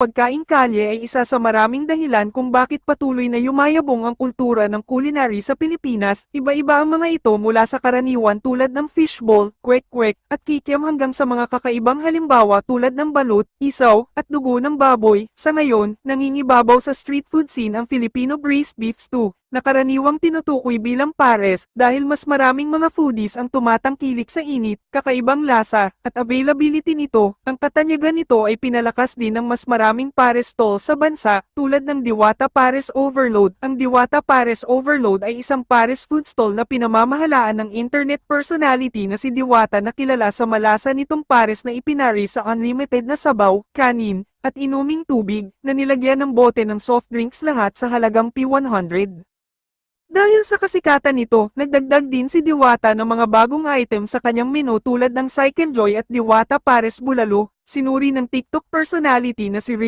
Pagkaing kalye ay isa sa maraming dahilan kung bakit patuloy na yumayabong ang kultura ng culinary sa Pilipinas, iba-iba ang mga ito mula sa karaniwan tulad ng fishball, kwek-kwek, at kikiam hanggang sa mga kakaibang halimbawa tulad ng balut, isaw, at dugo ng baboy. Sa ngayon, nangingibabaw sa street food scene ang Filipino braised beef stew, na karaniwang tinutukoy bilang pares dahil mas maraming mga foodies ang tumatangkilik sa init, kakaibang lasa, at availability nito. Ang katanyagan nito ay pinalakas din ng mas maraming pares stall sa bansa, tulad ng Diwata Pares Overload. Ang Diwata Pares Overload ay isang pares food stall na pinamamahalaan ng internet personality na si Diwata na kilala sa malasa nitong pares na ipinari sa unlimited na sabaw, kanin, at inuming tubig, na nilagyan ng bote ng soft drinks lahat sa halagang P100. Dahil sa kasikatan nito, nagdagdag din si Diwata ng mga bagong item sa kanyang menu tulad ng Cycle Joy at Diwata Pares Bulalo, sinuri ng TikTok personality na si